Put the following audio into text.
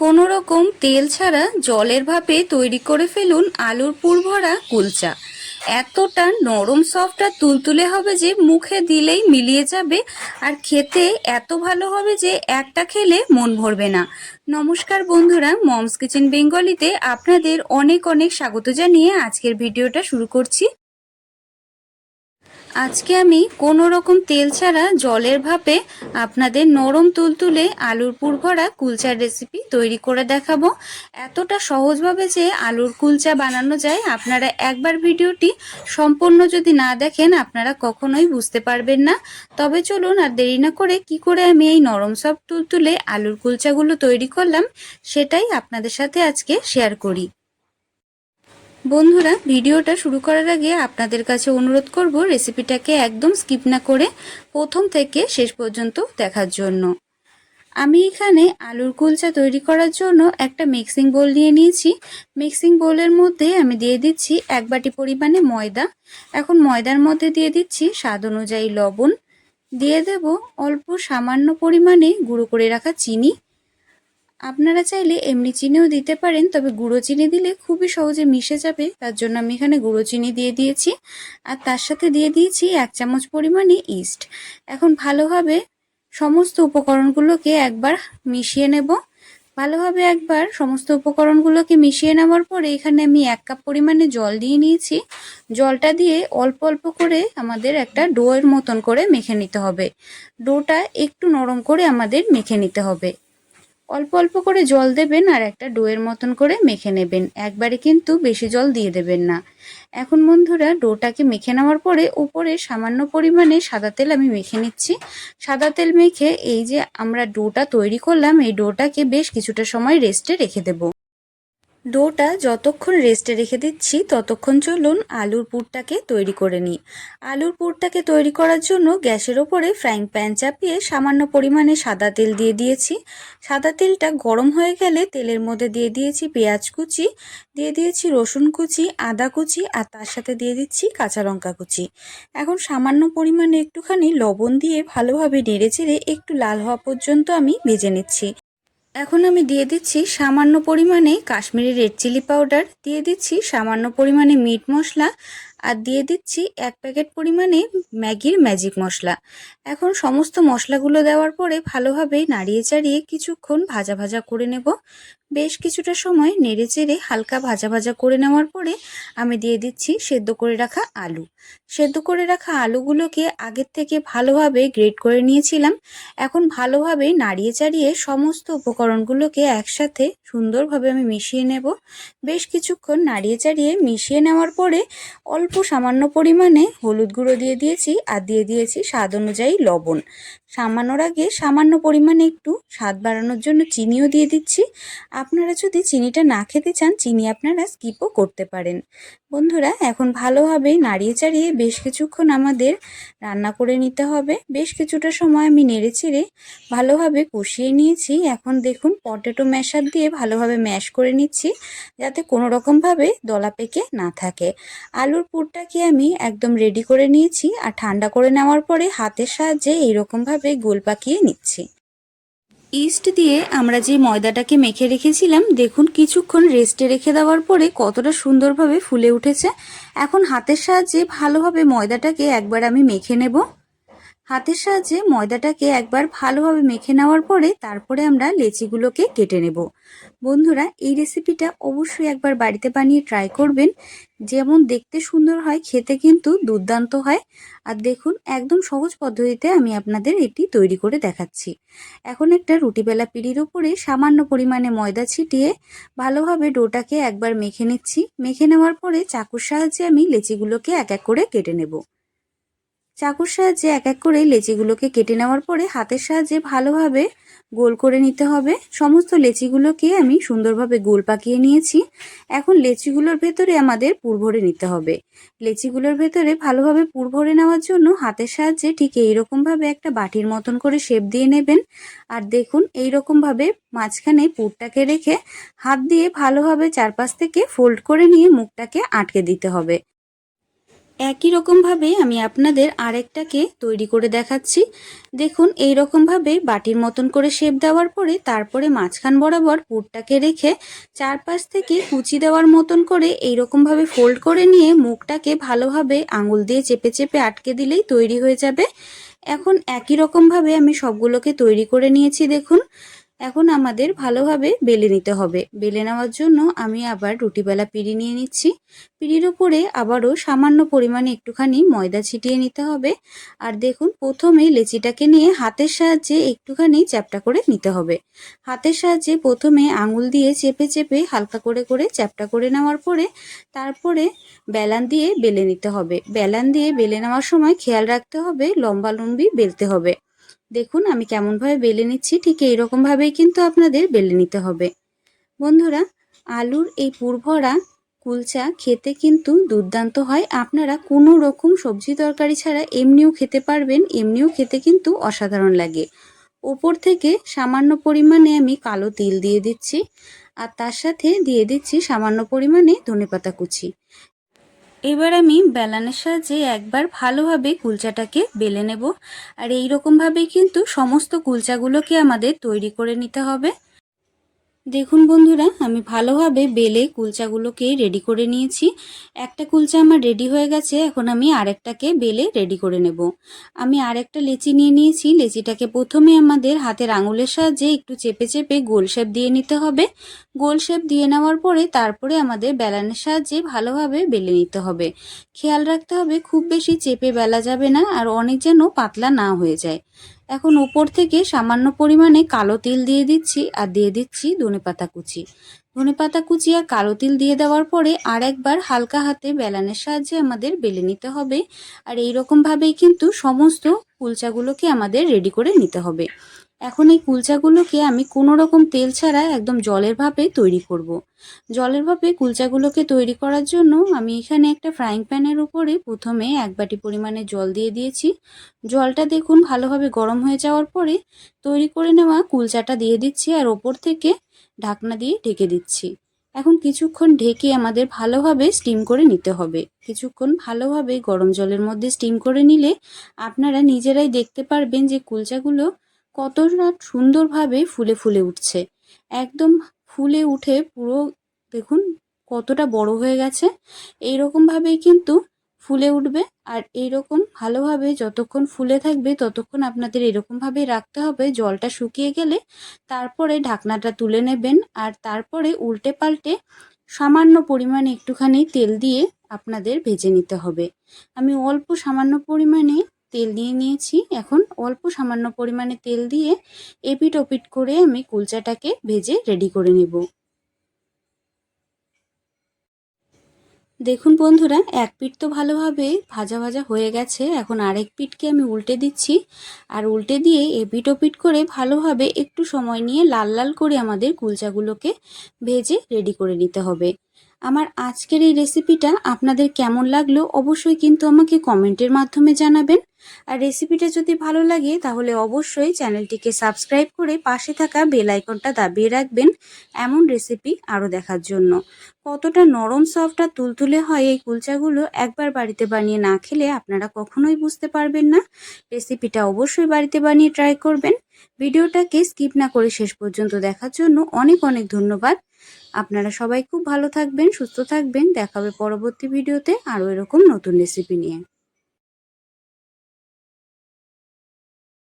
কোনো রকম তেল ছাড়া জলের ভাপে তৈরি করে ফেলুন আলুর পুর ভরা কুলচা। এতটা নরম সফট আর তুলতুলে হবে যে মুখে দিলেই মিলিয়ে যাবে আর খেতে এত ভালো হবে যে একটা খেলে মন ভরবে না। নমস্কার বন্ধুরা, মমস কিচেন বেঙ্গলিতে আপনাদের অনেক অনেক স্বাগত জানিয়ে আজকের ভিডিওটা শুরু করছি। আজকে আমি কোনো রকম তেল ছাড়া জলের ভাপে আপনাদের নরম তুলতুলে আলুর পুর ভরা কুলচার রেসিপি তৈরি করে দেখাবো। এতটা সহজভাবে যে আলুর কুলচা বানানো যায়, আপনারা একবার ভিডিওটি সম্পূর্ণ যদি না দেখেন, আপনারা কখনোই বুঝতে পারবেন না। তবে চলুন আর দেরি না করে কি করে আমি এই নরম সব তুলতুলে আলুর কুলচাগুলো তৈরি করলাম, সেটাই আপনাদের সাথে আজকে শেয়ার করি। বন্ধুরা, ভিডিওটা শুরু করার আগে আপনাদের কাছে অনুরোধ করব রেসিপিটাকে একদম স্কিপ না করে প্রথম থেকে শেষ পর্যন্ত দেখার জন্য। আমি এখানে আলুর কুলচা তৈরি করার জন্য একটা মিক্সিং বোল নিয়ে নিয়েছি। মিক্সিং বোলের মধ্যে আমি দিয়ে দিচ্ছি এক বাটি পরিমাণে ময়দা। এখন ময়দার মধ্যে দিয়ে দিচ্ছি স্বাদ অনুযায়ী লবণ। দিয়ে দেব অল্প সামান্য পরিমাণে গুঁড়ো করে রাখা চিনি। আপনারা চাইলে এমনি চিনিও দিতে পারেন, তবে গুঁড়ো চিনি দিলে খুবই সহজে মিশে যাবে। তার জন্য আমি এখানে গুঁড়ো চিনি দিয়ে দিয়েছি। আর তার সাথে দিয়ে দিয়েছি এক চামচ পরিমাণে ইস্ট। এখন ভালোভাবে সমস্ত উপকরণগুলোকে একবার মিশিয়ে নেব। ভালোভাবে একবার সমস্ত উপকরণগুলোকে মিশিয়ে নেওয়ার পরে এখানে আমি এক কাপ পরিমাণে জল দিয়ে নিয়েছি। জলটা দিয়ে অল্প অল্প করে আমাদের একটা ডোয়ের মতন করে মেখে নিতে হবে। ডোটা একটু নরম করে আমাদের মেখে নিতে হবে। অল্প অল্প করে জল দেবেন আর একটা ডোয়ের মতন করে মেখে নেবেন। একবারে কিন্তু বেশি জল দিয়ে দেবেন না। এখন বন্ধুরা, ডোটাকে মেখে নেওয়ার পরে উপরে সামান্য পরিমাণে সাদা তেল আমি মেখে নিচ্ছি। সাদা তেল মেখে এই যে আমরা ডোটা তৈরি করলাম, এই ডোটাকে বেশ কিছুটা সময় রেস্টে রেখে দেবো। ডোটা যতক্ষণ রেস্টে রেখে দিচ্ছি, ততক্ষণ চলুন আলুর পুরটাকে তৈরি করে নিই। আলুর পুরটাকে তৈরি করার জন্য গ্যাসের ওপরে ফ্রাইং প্যান চাপিয়ে সামান্য পরিমাণে সাদা তেল দিয়ে দিয়েছি। সাদা তেলটা গরম হয়ে গেলে তেলের মধ্যে দিয়ে দিয়েছি পেঁয়াজ কুচি, দিয়ে দিয়েছি রসুন কুচি, আদা কুচি আর তার সাথে দিয়ে দিচ্ছি কাঁচা লঙ্কা কুচি। এখন সামান্য পরিমাণে একটুখানি লবণ দিয়ে ভালোভাবে নেড়ে চেড়ে একটু লাল হওয়া পর্যন্ত আমি ভেজে নিচ্ছি। এখন আমি দিয়ে দিচ্ছি সামান্য পরিমাণে কাশ্মীরি রেড চিলি পাউডার, দিয়ে দিচ্ছি সামান্য পরিমাণে মিট মশলা, আর দিয়ে দিচ্ছি এক প্যাকেট পরিমাণে ম্যাগির ম্যাজিক মশলা। এখন সমস্ত মশলাগুলো দেওয়ার পরে ভালোভাবে নাড়িয়ে চাড়িয়ে কিছুক্ষণ ভাজা ভাজা করে নেব। বেশ কিছুটা সময় নেড়ে চেড়ে হালকা ভাজা ভাজা করে নেওয়ার পরে আমি দিয়ে দিচ্ছি সেদ্ধ করে রাখা আলু। সেদ্ধ করে রাখা আলুগুলোকে আগের থেকে ভালোভাবে গ্রেট করে নিয়েছিলাম। এখন ভালোভাবে নাড়িয়ে চাড়িয়ে সমস্ত উপকরণগুলোকে একসাথে সুন্দরভাবে আমি মিশিয়ে নেব। বেশ কিছুক্ষণ নাড়িয়ে চাড়িয়ে মিশিয়ে নেওয়ার পরে অল্প সামান্য পরিমাণে হলুদ গুঁড়ো দিয়ে দিয়েছি আর দিয়ে দিয়েছি স্বাদ অনুযায়ী লবণ। সামান্যর আগে সামান্য পরিমাণে একটু স্বাদ বাড়ানোর জন্য চিনিও দিয়ে দিচ্ছি। আপনারা যদি চিনিটা না খেতে চান, চিনি আপনারা স্কিপও করতে পারেন। বন্ধুরা, এখন ভালোভাবে নাড়িয়ে চাড়িয়ে বেশ কিছুক্ষণ আমাদের রান্না করে নিতে হবে। বেশ কিছুটা সময় আমি নেড়ে চেড়ে ভালোভাবে কষিয়ে নিয়েছি। এখন দেখুন, পটেটো ম্যাশার দিয়ে ভালোভাবে ম্যাশ করে নিচ্ছি যাতে কোনো রকমভাবে দলা পেকে না থাকে। আলুর পুরটাকে আমি একদম রেডি করে নিয়েছি আর ঠান্ডা করে নেওয়ার পরে হাতের সাহায্যে এইরকমভাবে গোল পাকিয়ে নিচ্ছি। ইস্ট দিয়ে আমরা যে ময়দাটাকে মেখে রেখেছিলাম, দেখুন কিছুক্ষণ রেস্টে রেখে দেওয়ার পরে কতটা সুন্দরভাবে ফুলে উঠেছে। এখন হাতের সাহায্যে ভালোভাবে ময়দাটাকে একবার আমি মেখে নেব। হাতের সাহায্যে ময়দাটাকে একবার ভালোভাবে মেখে নেওয়ার পরে তারপরে আমরা লেচিগুলোকে কেটে নেব। বন্ধুরা, এই রেসিপিটা অবশ্যই একবার বাড়িতে বানিয়ে ট্রাই করবেন। যেমন দেখতে সুন্দর হয়, খেতে কিন্তু দুর্দান্ত হয়। আর দেখুন, একদম সহজ পদ্ধতিতে আমি আপনাদের এটি তৈরি করে দেখাচ্ছি। এখন একটা রুটি বেলা পিড়ির উপরে সামান্য পরিমাণে ময়দা ছিটিয়ে ভালোভাবে ডোটাকে একবার মেখে নিচ্ছি। মেখে নেওয়ার পরে চাকুর সাহায্যে আমি লেচিগুলোকে এক এক করে কেটে নেব। চাকুর সাহায্যে এক এক করে লেচিগুলোকে কেটে নেওয়ার পরে হাতের সাহায্যে ভালোভাবে গোল করে নিতে হবে। সমস্ত লেচিগুলোকে আমি সুন্দরভাবে গোল পাকিয়ে নিয়েছি। এখন লেচিগুলোর ভেতরে আমাদের পুর ভরে নিতে হবে। লেচিগুলোর ভেতরে ভালোভাবে পুর ভরে নেওয়ার জন্য হাতের সাহায্যে ঠিক এইরকমভাবে একটা বাটির মতন করে শেপ দিয়ে নেবেন। আর দেখুন, এইরকমভাবে মাঝখানে পুরটাকে রেখে হাত দিয়ে ভালোভাবে চারপাশ থেকে ফোল্ড করে নিয়ে মুখটাকে আটকে দিতে হবে। একই রকমভাবে আমি আপনাদের আরেকটাকে তৈরি করে দেখাচ্ছি। দেখুন এই রকমভাবে বাটির মতন করে শেপ দেওয়ার পরে তারপরে মাঝখান বরাবর পুরটাকে রেখে চারপাশ থেকে কুচি দেওয়ার মতন করে এই রকমভাবে ফোল্ড করে নিয়ে মুখটাকে ভালোভাবে আঙুল দিয়ে চেপে চেপে আটকে দিলেই তৈরি হয়ে যাবে। এখন একই রকমভাবে আমি সবগুলোকে তৈরি করে নিয়েছি, দেখুন। এখন আমাদের ভালোভাবে বেলে নিতে হবে। বেলে নেওয়ার জন্য আমি আবার রুটিবেলা পিড়ি নিয়ে নিচ্ছি। পিড়ির ওপরে আবারও সামান্য পরিমাণে একটুখানি ময়দা ছিটিয়ে নিতে হবে। আর দেখুন, প্রথমে লেচিটাকে নিয়ে হাতের সাহায্যে একটুখানি চ্যাপটা করে নিতে হবে। হাতের সাহায্যে প্রথমে আঙুল দিয়ে চেপে চেপে হালকা করে করে চ্যাপটা করে নেওয়ার পরে তারপরে বেলান দিয়ে বেলে নিতে হবে। বেলান দিয়ে বেলে নেওয়ার সময় খেয়াল রাখতে হবে, লম্বা লম্বি বেলতে হবে। দেখুন, আমি কেমনভাবে বেলে নিচ্ছি, ঠিক এইরকমভাবেই কিন্তু আপনাদের বেলে নিতে হবে। বন্ধুরা, আলুর এই পুরভরা কুলচা খেতে কিন্তু দুর্দান্ত হয়। আপনারা কোনো রকম সবজি তরকারি ছাড়া এমনিও খেতে পারবেন, এমনিও খেতে কিন্তু অসাধারণ লাগে। ওপর থেকে সামান্য পরিমাণে আমি কালো তিল দিয়ে দিচ্ছি, আর তার সাথে দিয়ে দিচ্ছি সামান্য পরিমাণে ধনেপাতা কুচি। এবার আমি বেলানের সাহায্যে একবার ভালোভাবে কুলচাটাকে বেলে নেব। আর এই রকমভাবেই কিন্তু সমস্ত কুলচাগুলোকে আমাদের তৈরি করে নিতে হবে। দেখুন বন্ধুরা, আমি ভালোভাবে বেলে কুলচাগুলোকে রেডি করে নিয়েছি। একটা কুলচা আমার রেডি হয়ে গেছে, এখন আমি আরেকটাকে বেলে রেডি করে নেব। আমি আরেকটা লেচি নিয়ে নিয়েছি, লেচিটাকে প্রথমে আমাদের হাতের আঙুলের সাহায্যে একটু চেপে চেপে গোল শেপ দিয়ে নিতে হবে। গোল শেপ দিয়ে নেওয়ার পরে তারপরে আমাদের বেলানের সাহায্যে ভালোভাবে বেলে নিতে হবে। খেয়াল রাখতে হবে, খুব বেশি চেপে বেলা যাবে না, আর অনেক যেন পাতলা না হয়ে যায়। এখন উপর থেকে সামান্য পরিমাণে কালো তিল দিয়ে দিচ্ছি আর দিয়ে দিচ্ছি ধনে পাতা কুচি। ধনে পাতা কুচি আর কালো তিল দিয়ে দেওয়ার পরে আর একবার হালকা হাতে বেলানের সাহায্যে আমাদের বেলে নিতে হবে। আর এই রকমভাবেই কিন্তু সমস্ত কুলচাগুলোকে আমাদের রেডি করে নিতে হবে। এখন এই কুলচাগুলোকে আমি কোনো রকম তেল ছাড়া একদম জলের ভাপে তৈরি করব। জলের ভাপে কুলচাগুলোকে তৈরি করার জন্য আমি এখানে একটা ফ্রাইং প্যানের উপরে প্রথমে এক বাটি পরিমাণে জল দিয়ে দিয়েছি। জলটা দেখুন ভালোভাবে গরম হয়ে যাওয়ার পরে তৈরি করে নেওয়া কুলচাটা দিয়ে দিচ্ছি আর ওপর থেকে ঢাকনা দিয়ে ঢেকে দিচ্ছি। এখন কিছুক্ষণ ঢেকে আমাদের ভালোভাবে স্টিম করে নিতে হবে। কিছুক্ষণ ভালোভাবে গরম জলের মধ্যে স্টিম করে নিলে আপনারা নিজেরাই দেখতে পারবেন যে কুলচাগুলো কতটা সুন্দরভাবে ফুলে ফুলে উঠছে। একদম ফুলে উঠে পুরো, দেখুন কতটা বড় হয়ে গেছে। এই রকমভাবেই কিন্তু ফুলে উঠবে আর এইরকম ভালোভাবে যতক্ষণ ফুলে থাকবে ততক্ষণ আপনাদের এরকমভাবেই রাখতে হবে। জলটা শুকিয়ে গেলে তারপরে ঢাকনাটা তুলে নেবেন আর তারপরে উল্টে পাল্টে সামান্য পরিমাণে একটুখানি তেল দিয়ে আপনাদের ভেজে নিতে হবে। আমি অল্প সামান্য পরিমাণে তেল দিয়ে নিয়েছি। এখন অল্প সামান্য পরিমাণে তেল দিয়ে এপিট ওপিট করে আমি কুলচাটাকে ভেজে রেডি করে নেব। দেখুন বন্ধুরা, এক পিঠ তো ভালোভাবে ভাজা ভাজা হয়ে গেছে। এখন আরেক পিঠকে আমি উল্টে দিচ্ছি। আর উল্টে দিয়ে এপিট ওপিট করে ভালোভাবে একটু সময় নিয়ে লাল লাল করে আমাদের কুলচাগুলোকে ভেজে রেডি করে নিতে হবে। আমার আজকের এই রেসিপিটা আপনাদের কেমন লাগল অবশ্যই কিন্তু আমাকে কমেন্টের মাধ্যমে জানাবেন। আর রেসিপিটা যদি ভালো লাগে, তাহলে অবশ্যই চ্যানেলটিকে সাবস্ক্রাইব করে পাশে থাকা বেল আইকনটা দাবিয়ে রাখবেন এমন রেসিপি আরও দেখার জন্য। কতটা নরম সফট আর তুলতুলে হয় এই কুলচাগুলো একবার বাড়িতে বানিয়ে না খেলে আপনারা কখনোই বুঝতে পারবেন না। রেসিপিটা অবশ্যই বাড়িতে বানিয়ে ট্রাই করবেন। ভিডিওটাকে স্কিপ না করে শেষ পর্যন্ত দেখার জন্য অনেক অনেক ধন্যবাদ। আপনারা সবাই খুব ভালো থাকবেন, সুস্থ থাকবেন। দেখাবে পরবর্তী ভিডিওতে আরও এরকম নতুন রেসিপি নিয়ে।